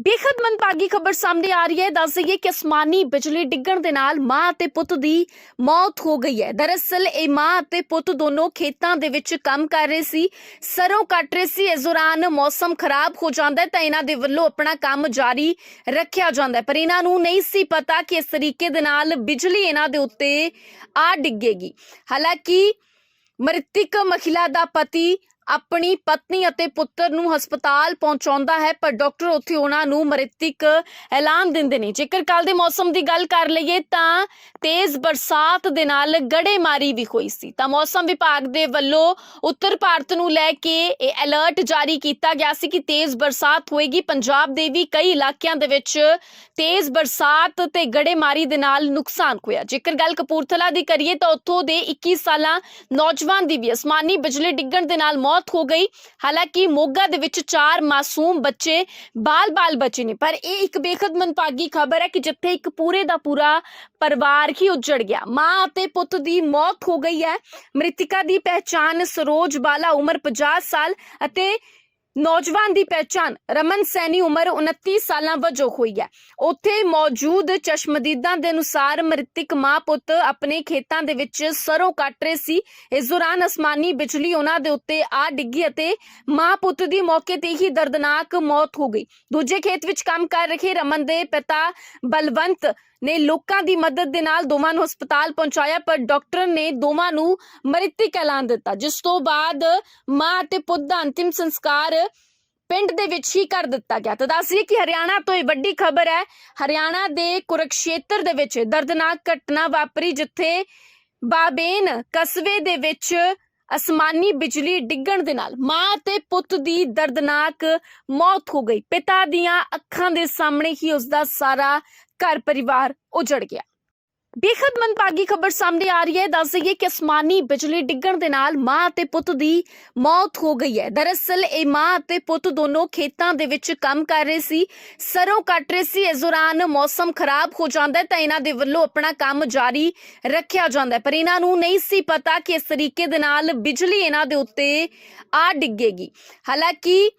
ਬੇਖਤ ਮੰਦਭਾਗੀ ਖਬਰ ਸਾਹਮਣੇ ਆ ਰਹੀ ਹੈ। ਦੱਸ ਦਈਏ ਕਿ ਅਸਮਾਨੀ ਬਿਜਲੀ ਡਿੱਗਣ ਦੇ ਨਾਲ ਮਾਂ ਅਤੇ ਪੁੱਤ ਦੀ ਮੌਤ ਹੋ ਗਈ ਹੈ। ਦਰਅਸਲ ਇਹ ਮਾਂ ਅਤੇ ਪੁੱਤ ਦੋਨੋਂ ਖੇਤਾਂ ਦੇ ਵਿੱਚ ਕੰਮ ਕਰ ਰਹੇ ਸੀ। ਸਰੋਂ ਕੱਟ ਰਹੇ ਸੀ। ਇਸ ਦੌਰਾਨ ਮੌਸਮ ਖਰਾਬ ਹੋ ਜਾਂਦਾ ਹੈ ਤਾਂ ਇਹਨਾਂ ਦੇ ਵੱਲੋਂ ਆਪਣਾ ਕੰਮ ਜਾਰੀ ਰੱਖਿਆ ਜਾਂਦਾ ਪਰ ਇਹਨਾਂ ਨੂੰ ਨਹੀਂ ਸੀ ਪਤਾ ਕਿ ਇਸ ਤਰੀਕੇ ਦੇ ਨਾਲ ਬਿਜਲੀ ਇਹਨਾਂ ਦੇ ਉੱਤੇ ਆ ਡਿੱਗੇਗੀ। ਹਾਲਾਂਕਿ ਮ੍ਰਿਤਕ ਮਹਿਲਾ ਦਾ ਪਤੀ ਆਪਣੀ ਪਤਨੀ ਅਤੇ ਪੁੱਤਰ ਨੂੰ ਹਸਪਤਾਲ ਪਹੁੰਚਾਉਂਦਾ ਹੈ, ਪਰ ਡਾਕਟਰ ਉੱਥੇ ਉਹਨਾਂ ਨੂੰ ਮ੍ਰਿਤਕ ਐਲਾਨ ਦਿੰਦੇ ਨੇ। ਜੇਕਰ ਕੱਲ ਦੇ ਮੌਸਮ ਦੀ ਗੱਲ ਕਰ ਲਈਏ ਤਾਂ ਤੇਜ਼ ਬਰਸਾਤ ਦੇ ਨਾਲ ਗੜੇਮਾਰੀ ਵੀ ਹੋਈ ਸੀ। ਤਾਂ ਮੌਸਮ ਵਿਭਾਗ ਦੇ ਵੱਲੋਂ ਉੱਤਰ ਭਾਰਤ ਨੂੰ ਲੈ ਕੇ ਇਹ ਅਲਰਟ ਜਾਰੀ ਕੀਤਾ ਗਿਆ ਸੀ ਕਿ ਤੇਜ਼ ਬਰਸਾਤ ਹੋਏਗੀ। ਪੰਜਾਬ ਦੇ ਵੀ ਕਈ ਇਲਾਕਿਆਂ ਦੇ ਵਿੱਚ ਤੇਜ਼ ਬਰਸਾਤ ਤੇ ਗੜੇਮਾਰੀ ਦੇ ਨਾਲ ਨੁਕਸਾਨ ਹੋਇਆ। ਜੇਕਰ ਗੱਲ ਕਪੂਰਥਲਾ ਦੀ ਕਰੀਏ ਤਾਂ ਉੱਥੋਂ ਦੇ 21 ਸਾਲਾਂ ਨੌਜਵਾਨ ਦੀ ਵੀ ਅਸਮਾਨੀ ਬਿਜਲੀ ਡਿੱਗਣ ਦੇ ਨਾਲ ਮੌਤ ਹੋ ਗਈ। ਹਾਲਾਂਕਿ ਮੋਗਾ ਦੇ ਵਿੱਚ ਚਾਰ ਮਾਸੂਮ ਬੱਚੇ ਬਾਲ-ਬਾਲ ਬਚੇ ਨੇ। ਪਰ ਇਹ ਇੱਕ ਬੇਖਦ ਮੰਦਭਾਗੀ ਖਬਰ ਹੈ ਕਿ ਜਿੱਥੇ ਇੱਕ ਪੂਰੇ ਦਾ ਪੂਰਾ ਪਰਿਵਾਰ ਹੀ ਉੱਜੜ ਗਿਆ। ਮਾਂ ਅਤੇ ਪੁੱਤ ਦੀ ਮੌਤ ਹੋ ਗਈ ਹੈ। ਮ੍ਰਿਤਕਾ ਦੀ ਪਹਿਚਾਣ ਸਰੋਜ ਬਾਲਾ, ਉਮਰ 50 ਸਾਲ ਅਤੇ ਨੌਜਵਾਨ ਦੀ ਪਹਿਚਾਣ ਰਮਨ ਸੈਣੀ ਉਮਰ 29 ਸਾਲਾਂ ਵਜੋਂ ਹੋਈ ਹੈ। ਉੱਥੇ ਮੌਜੂਦ ਚਸ਼ਮਦੀਦਾਂ ਦੇ ਅਨੁਸਾਰ ਮ੍ਰਿਤਕ ਮਾਂ ਪੁੱਤ ਆਪਣੇ ਖੇਤਾਂ ਦੇ ਵਿੱਚ ਸਰੋਂ ਕੱਟ ਰਹੇ ਸੀ। ਇਸ ਦੌਰਾਨ ਅਸਮਾਨੀ ਬਿਜਲੀ ਉਹਨਾਂ ਦੇ ਉੱਤੇ ਆ ਡਿੱਗੀ ਅਤੇ ਮਾਂ ਪੁੱਤ ਦੀ ਮੌਕੇ ਤੇ ਹੀ ਦਰਦਨਾਕ ਮੌਤ ਹੋ ਗਈ। ਦੂਜੇ ਖੇਤ ਵਿੱਚ ਕੰਮ ਕਰ ਰਹੇ ਰਮਨ ਦੇ ਪਿਤਾ ਬਲਵੰਤ ਨੇ ਲੋਕਾਂ ਦੀ ਮਦਦ ਦੇ ਨਾਲ ਦੋਵਾਂ ਨੂੰ ਹਸਪਤਾਲ ਪਹੁੰਚਾਇਆ, ਪਰ ਡਾਕਟਰ ਨੇ ਦੋਵਾਂ ਨੂੰ ਮ੍ਰਿਤਕ ਐਲਾਨ ਦਿੱਤਾ, ਜਿਸ ਤੋਂ ਬਾਅਦ ਮਾਂ ਅਤੇ ਪੁੱਤ ਦਾ ਅੰਤਿਮ ਸੰਸਕਾਰ ਪਿੰਡ ਦੇ ਵਿੱਚ ਹੀ ਕਰ ਦਿੱਤਾ ਗਿਆ। ਤਾਂ ਦੱਸੀਏ ਕਿ ਹਰਿਆਣਾ ਤੋਂ ਇਹ ਵੱਡੀ ਖਬਰ ਹੈ, ਹਰਿਆਣਾ ਦੇ ਕੁਰਕਸ਼ੇਤਰ ਦੇ ਵਿੱਚ ਦਰਦਨਾਕ ਘਟਨਾ ਵਾਪਰੀ, ਜਿੱਥੇ ਬਾਬੇਨ ਕਸਬੇ ਦੇ ਵਿੱਚ ਅਸਮਾਨੀ ਬਿਜਲੀ ਡਿੱਗਣ ਦੇ ਨਾਲ ਮਾਂ ਅਤੇ ਪੁੱਤ ਦੀ ਦਰਦਨਾਕ ਮੌਤ ਹੋ ਗਈ। ਪਿਤਾ ਦੀਆਂ ਅੱਖਾਂ ਦੇ ਸਾਹਮਣੇ ਹੀ ਉਸ ਦਾ ਸਾਰਾ ਘਰ ਪਰਿਵਾਰ ਉਜੜ ਗਿਆ। ਬੇਖਦ ਮੰਦਭਾਗੀ ਖਬਰ ਸਾਹਮਣੇ ਆ ਰਹੀ ਹੈ। ਦੱਸ ਦਈਏ ਕਿ ਅਸਮਾਨੀ ਬਿਜਲੀ ਡਿੱਗਣ ਦੇ ਨਾਲ ਮਾਂ ਅਤੇ ਪੁੱਤ ਦੀ ਮੌਤ ਹੋ ਗਈ ਹੈ। ਦਰਅਸਲ ਇਹ ਮਾਂ ਅਤੇ ਪੁੱਤ ਦੋਨੋਂ ਖੇਤਾਂ ਦੇ ਵਿੱਚ ਕੰਮ ਕਰ ਰਹੇ ਸੀ। ਸਰੋਂ ਕੱਟ ਰਹੇ ਸੀ। ਇਸ ਦੌਰਾਨ ਮੌਸਮ ਖਰਾਬ ਹੋ ਜਾਂਦਾ ਹੈ ਤਾਂ ਇਹਨਾਂ ਦੇ ਵੱਲੋਂ ਆਪਣਾ ਕੰਮ ਜਾਰੀ ਰੱਖਿਆ ਜਾਂਦਾ ਪਰ ਇਹਨਾਂ ਨੂੰ ਨਹੀਂ ਸੀ ਪਤਾ ਕਿ ਇਸ ਤਰੀਕੇ ਦੇ ਨਾਲ ਬਿਜਲੀ ਇਹਨਾਂ ਦੇ ਉੱਤੇ ਆ ਡਿੱਗੇਗੀ। ਹਾਲਾਂਕਿ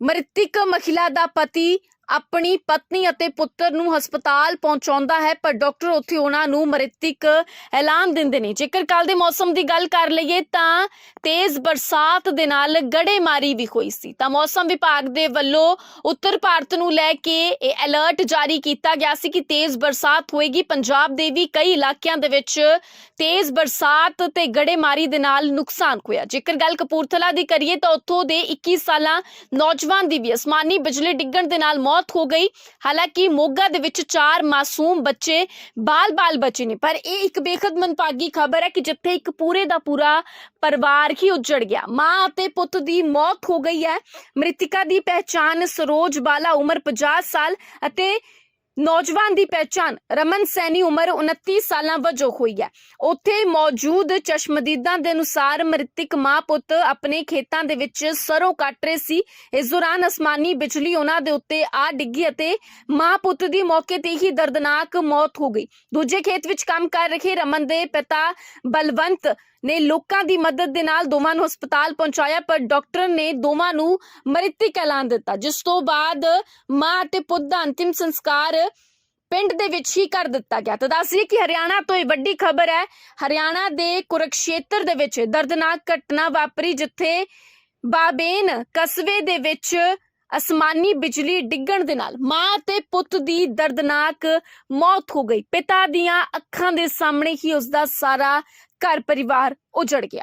ਮ੍ਰਿਤਕ ਮਹਿਲਾ ਦਾ ਪਤੀ ਆਪਣੀ ਪਤਨੀ ਅਤੇ ਪੁੱਤਰ ਨੂੰ ਹਸਪਤਾਲ ਪਹੁੰਚਾਉਂਦਾ ਹੈ, ਪਰ ਡਾਕਟਰ ਉੱਥੇ ਉਹਨਾਂ ਨੂੰ ਮ੍ਰਿਤਕ ਐਲਾਨ ਦਿੰਦੇ ਨੇ। ਜੇਕਰ ਕੱਲ ਦੇ ਮੌਸਮ ਦੀ ਗੱਲ ਕਰ ਲਈਏ ਤਾਂ ਤੇਜ਼ ਬਰਸਾਤ ਦੇ ਨਾਲ ਗੜੇਮਾਰੀ ਵੀ ਹੋਈ ਸੀ। ਤਾਂ ਮੌਸਮ ਵਿਭਾਗ ਦੇ ਵੱਲੋਂ ਉੱਤਰ ਭਾਰਤ ਨੂੰ ਲੈ ਕੇ ਇਹ ਅਲਰਟ ਜਾਰੀ ਕੀਤਾ ਗਿਆ ਸੀ ਕਿ ਤੇਜ਼ ਬਰਸਾਤ ਹੋਏਗੀ। ਪੰਜਾਬ ਦੇ ਵੀ ਕਈ ਇਲਾਕਿਆਂ ਦੇ ਵਿੱਚ ਤੇਜ਼ ਬਰਸਾਤ ਤੇ ਗੜੇਮਾਰੀ ਦੇ ਨਾਲ ਨੁਕਸਾਨ ਹੋਇਆ। ਜੇਕਰ ਗੱਲ ਕਪੂਰਥਲਾ ਦੀ ਕਰੀਏ ਤਾਂ ਉੱਥੋਂ ਦੇ 21 ਸਾਲਾਂ ਨੌਜਵਾਨ ਦੀ ਵੀ ਅਸਮਾਨੀ ਬਿਜਲੀ ਡਿੱਗਣ ਦੇ ਨਾਲ ਮੌਤ ਹੋ ਗਈ। ਹਾਲਾਂਕਿ ਮੋਗਾ ਦੇ ਵਿੱਚ ਚਾਰ ਮਾਸੂਮ ਬੱਚੇ ਬਾਲ-ਬਾਲ ਬਚੇ ਨੇ। ਪਰ ਇਹ ਇੱਕ ਬੇਖਦ ਮੰਦਭਾਗੀ ਖਬਰ ਹੈ ਕਿ ਜਿੱਥੇ ਇੱਕ ਪੂਰੇ ਦਾ ਪੂਰਾ ਪਰਿਵਾਰ ਹੀ ਉੱਜੜ ਗਿਆ। ਮਾਂ ਅਤੇ ਪੁੱਤ ਦੀ ਮੌਤ ਹੋ ਗਈ ਹੈ। ਮ੍ਰਿਤਿਕਾ ਦੀ ਪਹਿਚਾਣ ਸਰੋਜ ਬਾਲਾ, ਉਮਰ 50 ਸਾਲ ਅਤੇ ਨੌਜਵਾਨ ਦੀ ਪਹਿਚਾਣ ਰਮਨ ਸੈਣੀ ਉਮਰ 29 ਸਾਲਾਂ ਵਜੋਂ ਹੋਈ ਹੈ। ਉੱਥੇ ਮੌਜੂਦ ਚਸ਼ਮਦੀਦਾਂ ਦੇ ਅਨੁਸਾਰ ਮ੍ਰਿਤਕ ਮਾਂ ਪੁੱਤ ਆਪਣੇ ਖੇਤਾਂ ਦੇ ਵਿੱਚ ਸਰੋਂ ਕੱਟ ਰਹੇ ਸੀ। ਇਸ ਦੌਰਾਨ ਅਸਮਾਨੀ ਬਿਜਲੀ ਉਹਨਾਂ ਦੇ ਉੱਤੇ ਆ ਡਿੱਗੀ ਅਤੇ ਮਾਂ ਪੁੱਤ ਦੀ ਮੌਕੇ ਤੇ ਹੀ ਦਰਦਨਾਕ ਮੌਤ ਹੋ ਗਈ। ਦੂਜੇ ਖੇਤ ਵਿੱਚ ਕੰਮ ਕਰ ਰਹੇ ਰਮਨ ਦੇ ਪਿਤਾ ਬਲਵੰਤ ਨੇ ਲੋਕਾਂ ਦੀ ਮਦਦ ਦੇ ਨਾਲ ਦੋਵਾਂ ਨੂੰ ਹਸਪਤਾਲ ਪਹੁੰਚਾਇਆ, ਪਰ ਡਾਕਟਰ ਨੇ ਦੋਵਾਂ ਨੂੰ ਮ੍ਰਿਤਕ ਐਲਾਨ ਦਿੱਤਾ, ਜਿਸ ਤੋਂ ਬਾਅਦ ਮਾਂ ਅਤੇ ਪੁੱਤ ਦਾ ਅੰਤਿਮ ਸੰਸਕਾਰ ਪਿੰਡ ਦੇ ਵਿੱਚ ਹੀ ਕਰ ਦਿੱਤਾ ਗਿਆ। ਤਾਂ ਦੱਸਦੀ ਕਿ ਹਰਿਆਣਾ ਤੋਂ ਇਹ ਵੱਡੀ ਖਬਰ ਹੈ, ਹਰਿਆਣਾ ਦੇ ਕੁਰਕਸ਼ੇਤਰ ਦੇ ਵਿੱਚ ਦਰਦਨਾਕ ਘਟਨਾ ਵਾਪਰੀ ਜਿੱਥੇ ਬਾਬੇਨ ਕਸਬੇ ਦੇ ਵਿੱਚ ਅਸਮਾਨੀ ਬਿਜਲੀ ਡਿੱਗਣ ਦੇ ਨਾਲ ਮਾਂ ਅਤੇ ਪੁੱਤ ਦੀ ਦਰਦਨਾਕ ਮੌਤ ਹੋ ਗਈ। ਪਿਤਾ ਦੀਆਂ ਅੱਖਾਂ ਦੇ ਸਾਹਮਣੇ ਹੀ ਉਸ ਦਾ ਸਾਰਾ ਘਰ ਪਰਿਵਾਰ ਉਜੜ ਗਿਆ।